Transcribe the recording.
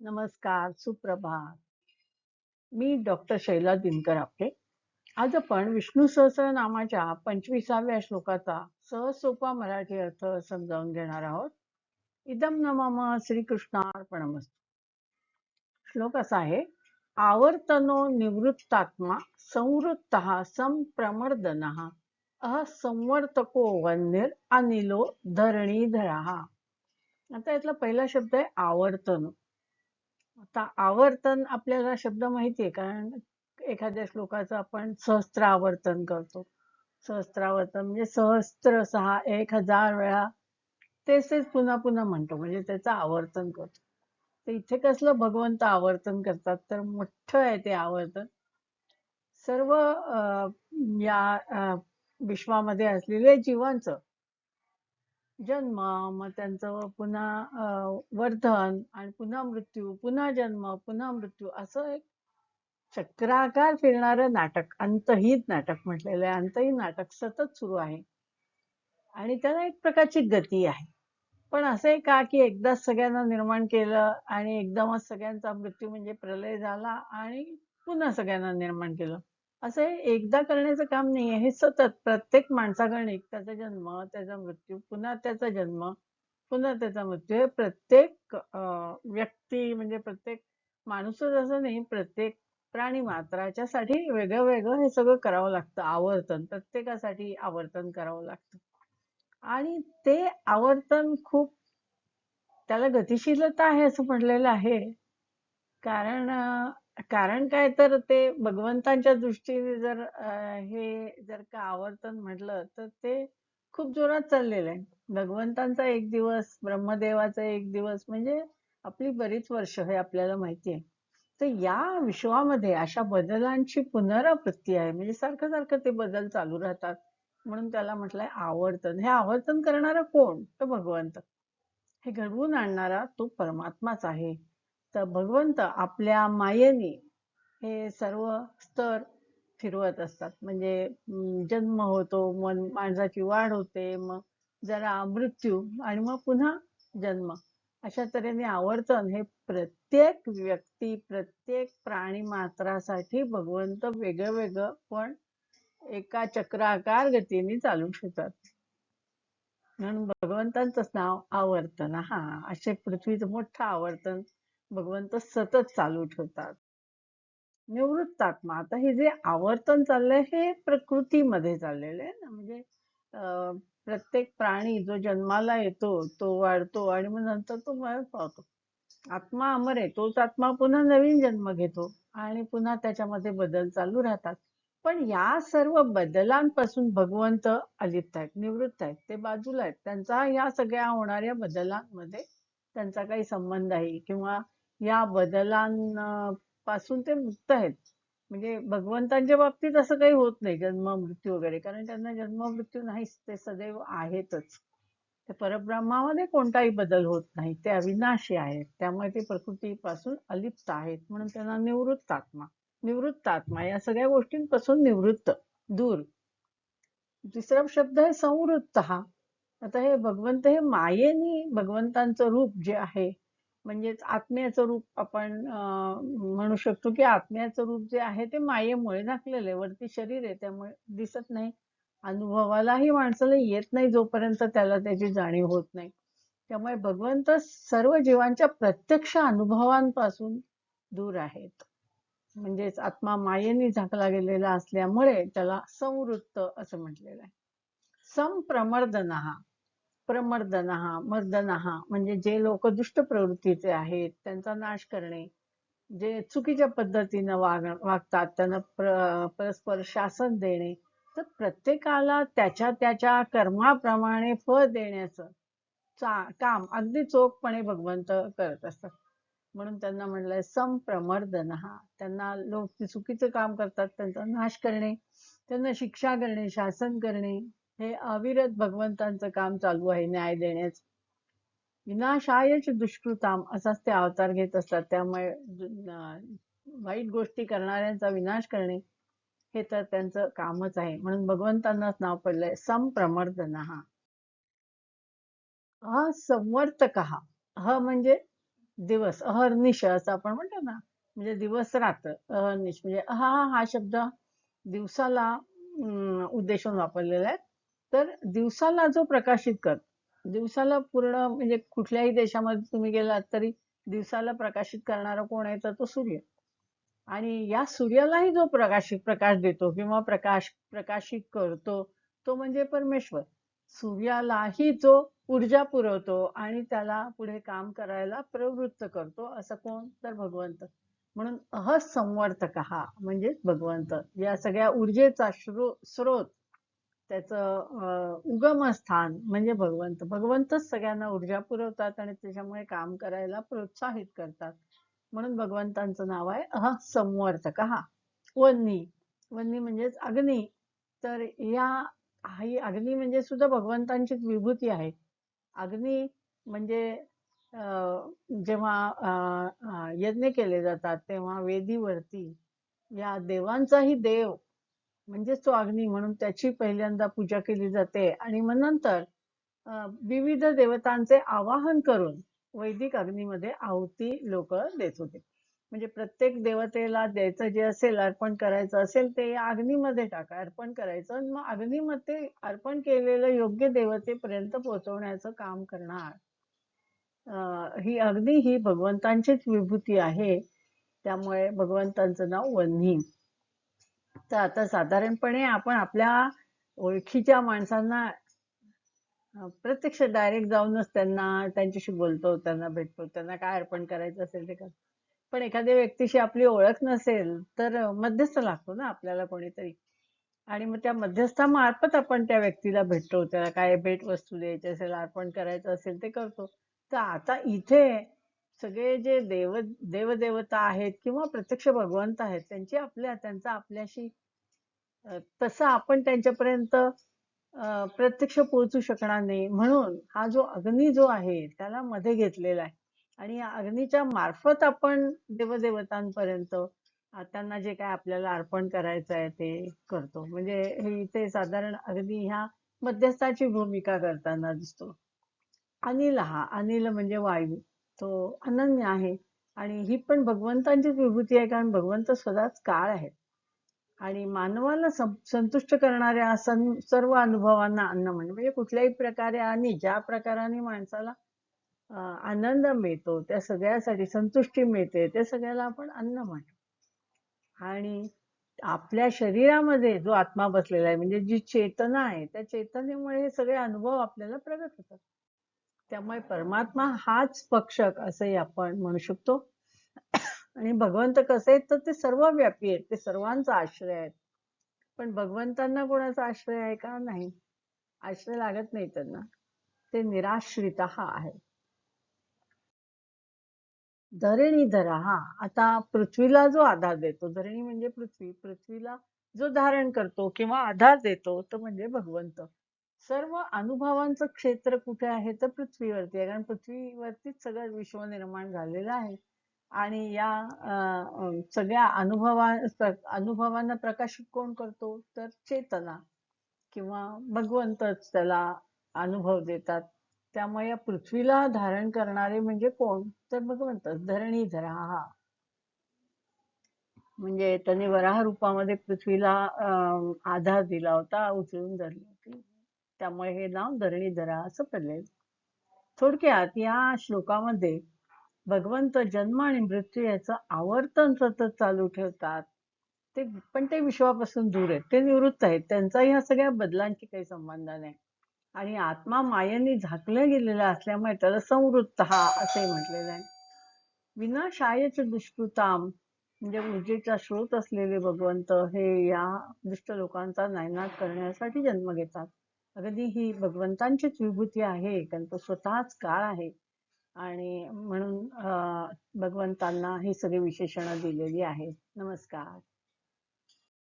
नमस्कार, सुप्रभात. मी डॉक्टर शैला दिनकर आपले आज आपण विष्णू सहस्र नामाच्या पंचवीसाव्या श्लोकाचा सहज सोपा मराठी अर्थ समजावून घेणार आहोत. इदं न श्रीकृष्णार्पण श्लोक असा आहे आवर्तनो निवृत्तात्मा संवृत्त संप्रमर्दन अह संवर्तको वन्यर अनिलो धरणीधरा आता यातला पहिला शब्द आहे आवर्तन आता आवर्तन आपल्याला शब्द माहिती आहे कारण एखाद्या श्लोकाचं आपण सहस्त्र आवर्तन करतो. सहस्त्रावर्तन म्हणजे सहस्त्र सहा एक हजार वेळा तेच तेच पुन्हा पुन्हा म्हणतो म्हणजे त्याचं आवर्तन करतो. तर इथे कसलं भगवंत आवर्तन करतात तर मोठं आहे ते आवर्तन. सर्व अं, या विश्वामध्ये असलेले जीवांचं जन्म मग त्यांचं पुन्हा अं, वर्धन आणि पुन्हा मृत्यू पुन्हा जन्म पुन्हा मृत्यू असं एक चक्राकार फिरणारं नाटक अंतहीत नाटक म्हटलेलं आहे. अंतहीत नाटक सतत सुरू आहे. आणि त्याला एक प्रकारची गती आहे. पण असं का की एकदाच सगळ्यांना निर्माण केलं आणि एकदमच सगळ्यांचा मृत्यू म्हणजे प्रलय झाला आणि पुन्हा सगळ्यांना निर्माण केलं? असं हे एकदा करण्याचं काम नाहीये. हे सतत प्रत्येक माणसागणिक त्याचा जन्म त्याचा मृत्यू पुन्हा त्याचा जन्म पुन्हा त्याचा मृत्यू. हे प्रत्येक अं, व्यक्ती म्हणजे प्रत्येक माणूसच असं नाही प्रत्येक प्राणी मात्राच्या साठी वेगळं वेगळं हे सगळं करावं लागतं. आवर्तन प्रत्येकासाठी आवर्तन करावं लागतं. आणि ते आवर्तन खूप त्याला गतिशीलता आहे असं म्हटलेलं आहे. कारण कारण काय तर ते भगवंतांच्या दृष्टीने जर हे जर का आवर्तन म्हटलं तर ते खूप जोरात चाललेलं आहे. भगवंतांचा एक दिवस ब्रह्मदेवाचा एक दिवस म्हणजे आपली बरीच वर्ष हे आपल्याला माहिती आहे. तर या विश्वामध्ये अशा बदलांची पुनरावृत्ती आहे म्हणजे सारखं सारखं ते बदल चालू राहतात. म्हणून त्याला म्हटलंय आवर्तन. हे आवर्तन करणारा कोण? तर भगवंत. हे घडवून आणणारा तो परमात्माच आहे. तर भगवंत आपल्या मायेने हे सर्व स्तर फिरवत असतात. म्हणजे जन्म होतो मन माणसाची वाढ होते मग जरा मृत्यू आणि मग पुन्हा जन्म. अशा तऱ्हेने आवर्तन हे प्रत्येक व्यक्ती प्रत्येक प्राणी मात्रासाठी भगवंत वेगळं वेगळं पण एका चक्राकार गतीने चालू ठेवतात. म्हणून भगवंतांचंच नाव आवर्तन. हा असे पृथ्वीचं मोठं आवर्तन भगवंत सतत चालू ठेवतात. निवृत्तात्मा आता हे जे आवर्तन चाललंय हे प्रकृतीमध्ये चाललेलं आहे ना. म्हणजे अं, प्रत्येक प्राणी जो जन्माला येतो तो वाढतो आणि मग नंतर तो मरण पावतो. आत्मा अमर आहे तोच आत्मा पुन्हा नवीन जन्म घेतो आणि पुन्हा त्याच्यामध्ये बदल चालू राहतात. पण या सर्व बदलांपासून भगवंत अलिप्त आहेत निवृत्त आहेत. ते बाजूला आहेत. त्यांचा या सगळ्या होणाऱ्या बदलांमध्ये त्यांचा काही संबंध आहे किंवा या बदलांपासून ते मुक्त आहेत. म्हणजे भगवंतांच्या बाबतीत असं काही होत नाही जन्म मृत्यू वगैरे. कारण त्यांना जन्म मृत्यू नाहीच ते सदैव आहेतच. ते परब्रह्मामध्ये कोणताही बदल होत नाही. ते अविनाशी आहेत. त्यामुळे ते प्रकृतीपासून अलिप्त आहेत. म्हणून त्यांना निवृत्त आत्मा. निवृत्त आत्मा या सगळ्या गोष्टींपासून निवृत्त दूर. तिसरा शब्द आहे संवृत्त. हा आता हे भगवंत हे मायेनी भगवंतांचं रूप जे आहे म्हणजेच आत्म्याचं रूप आपण म्हणू शकतो की आत्म्याचं रूप जे आहे ते मायेमुळे झाकलेलं आहे. वरती शरीर आहे त्यामुळे दिसत नाही. अनुभवालाही माणसाला येत नाही जोपर्यंत त्याला त्याची जाणीव होत नाही. त्यामुळे भगवंत सर्व जीवांच्या प्रत्यक्ष अनुभवांपासून दूर आहेत. म्हणजेच आत्मा मायेने झाकला गेलेला असल्यामुळे त्याला संवृत्त असं म्हटलेलं आहे. संप्रमर्दनहा प्रमर्दनहा मर्दनहा म्हणजे जे लोक दुष्ट प्रवृत्तीचे आहेत त्यांचा नाश करणे जे चुकीच्या पद्धतीनं वाग वागतात त्यांना प्र, परस्पर शासन देणे तर प्रत्येकाला त्याच्या त्याच्या कर्माप्रमाणे फळ देण्याचं चा- काम अगदी चोखपणे भगवंत करत असतात. म्हणून त्यांना म्हणलंय संप्रमर्दन हा त्यांना लोक चुकीचं काम करतात त्यांचा नाश करणे त्यांना शिक्षा करणे शासन करणे हे अविरत भगवंतांचं काम चालू आहे न्याय देण्याचं विनाशायच दुष्कृताम असाच ते अवतार घेत असतात. त्यामुळे वाईट गोष्टी करणाऱ्यांचा विनाश करणे हे तर त्यांचं कामच आहे. म्हणून भगवंतांनाच नाव पडलंय संप्रमर्दन. हा हा हा ह म्हणजे दिवस अहर्निश असं आपण म्हणतो ना म्हणजे दिवस रात्र अहर्निश. म्हणजे हा हा शब्द दिवसाला उद्देशून वापरलेला आहे. तर दिवसाला जो प्रकाशित कर दिवसाला पूर्ण म्हणजे कुठल्याही देशामध्ये तुम्ही गेलात तरी दिवसाला प्रकाशित करणारा कोण आहे तर तो सूर्य. आणि या सूर्यालाही जो प्रकाशित प्रकाश देतो किंवा प्रकाश प्रकाशित करतो तो म्हणजे परमेश्वर. सूर्यालाही जो ऊर्जा पुरवतो आणि त्याला पुढे काम करायला प्रवृत्त करतो असं कोण? तर भगवंत. म्हणून अहसंवर्तक हा म्हणजेच भगवंत. या सगळ्या ऊर्जेचा स्रोत त्याचं अं, उगमस्थान म्हणजे भगवंत. भगवंतच सगळ्यांना ऊर्जा पुरवतात आणि त्याच्यामुळे काम करायला प्रोत्साहित करतात. म्हणून भगवंतांचं नाव आहे अहसंवर्तक हा. वन्नी. वन्नी म्हणजेच अग्नी. तर या ही अग्नी म्हणजे सुद्धा भगवंतांचीच विभूती आहे. अग्नी म्हणजे अं, जेव्हा अं, यज्ञ केले जातात तेव्हा वेदीवरती या देवांचाही देव म्हणजेच तो अग्नी म्हणून त्याची पहिल्यांदा पूजा केली जाते. आणि मग नंतर विविध देवतांचे आवाहन करून वैदिक अग्नीमध्ये आहुती लोक देत होते. म्हणजे प्रत्येक देवतेला द्यायचं जे असेल अर्पण करायचं असेल ते या अग्नीमध्ये टाका अर्पण करायचं. आणि मग अग्नीमध्ये अर्पण केलेलं योग्य देवतेपर्यंत पोहोचवण्याचं काम करणार. अं, ही अग्नी ही भगवंतांचीच विभूती आहे. त्यामुळे भगवंतांचं नाव वन्ही तर आता साधारणपणे आपण आपल्या ओळखीच्या माणसांना प्रत्यक्ष डायरेक्ट जाऊनच त्यांना त्यांच्याशी बोलतो त्यांना भेटतो त्यांना काय अर्पण करायचं असेल ते करतो. पण एखाद्या व्यक्तीशी आपली ओळख नसेल तर मध्यस्थ लागतो ना आपल्याला कोणीतरी. आणि मग त्या मध्यस्थामार्फत आपण त्या व्यक्तीला भेटतो त्याला काय भेट वस्तू द्यायची असेल अर्पण करायचं असेल ते करतो. तर आता इथे सगळे जे देव देवदेवता आहेत किंवा प्रत्यक्ष भगवंत आहेत त्यांची आपल्या त्यांचा आपल्याशी तसं आपण त्यांच्यापर्यंत प्रत्यक्ष पोहोचू शकणार नाही. म्हणून हा जो अग्नी जो आहे त्याला मध्ये घेतलेला आहे. आणि या अग्नीच्या मार्फत आपण देवदेवतांपर्यंत त्यांना जे काय आपल्याला अर्पण करायचं आहे ते करतो. म्हणजे हे इथे साधारण अग्नी ह्या मध्यस्थाची भूमिका करताना दिसतो. अनिल हा अनिल म्हणजे वायू. तो अनन्य आहे. आणि ही पण भगवंतांचीच विभूती आहे कारण भगवंत सदाच काळ आहेत. आणि मानवाला संतुष्ट करणाऱ्या सर्व अनुभवांना अन्न म्हणजे म्हणजे कुठल्याही प्रकारे आणि ज्या प्रकाराने माणसाला आनंद मिळतो त्या सगळ्यासाठी संतुष्टी मिळते त्या सगळ्याला आपण अन्न म्हणतो. आणि आपल्या शरीरामध्ये जो आत्मा बसलेला आहे म्हणजे जी चेतना आहे त्या चेतनेमुळे हे सगळे अनुभव आपल्याला प्रगत होतात. त्यामुळे परमात्मा हाच पक्षक असंही आपण म्हणू शकतो. आणि भगवंत कसे आहेत तर ते सर्वव्यापी आहेत ते सर्वांचा आश्रय आहेत. पण भगवंतांना कोणाचा आश्रय आहे का? नाही. आश्रय लागत नाही त्यांना. ते निराश्रित आहे धरणी धरा हा. आता पृथ्वीला जो आधार देतो धरणी म्हणजे पृथ्वी. पृथ्वीला जो धारण करतो किंवा आधार देतो तो म्हणजे भगवंत. सर्व अनुभवांचं क्षेत्र कुठे आहे तर पृथ्वीवरती आहे. कारण पृथ्वीवरतीच सगळं विश्व निर्माण झालेलं आहे. आणि या सगळ्या अनुभवा अनुभवांना प्रकाशित कोण करतो? तर चेतना किंवा भगवंतच त्याला अनुभव देतात. त्यामुळे या पृथ्वीला धारण करणारे म्हणजे कोण? तर भगवंतच. धरणी धरा हा. म्हणजे त्यांनी वराह रूपामध्ये पृथ्वीला अं, आधार दिला होता उचलून धरली. त्यामुळे हे नाव धरणी धरा असं पडले थोडक्यात या श्लोकामध्ये भगवंत जन्म आणि मृत्यू याचं आवर्तन सतत चालू ठेवतात. ते पण ते विश्वापासून दूर आहेत. ते निवृत्त आहेत. त्यांचा ह्या सगळ्या बदलांशी काही संबंध नाही. आणि आत्मा मायेने झाकला गेलेला असल्यामुळे त्याला संवृत्त हा असे म्हटलेलं आहे. विनाशायच दुष्कृताम म्हणजे ऊर्जेचा स्रोत असलेले भगवंत हे या दुष्ट लोकांचा नायनाट करण्यासाठी जन्म घेतात. अगदी ही भगवंतांचीच विभूती आहे कारण तो स्वतःच काळ आहे. आणि म्हणून अं, भगवंतांना ही सगळी विशेषणं दिलेली आहेत. नमस्कार.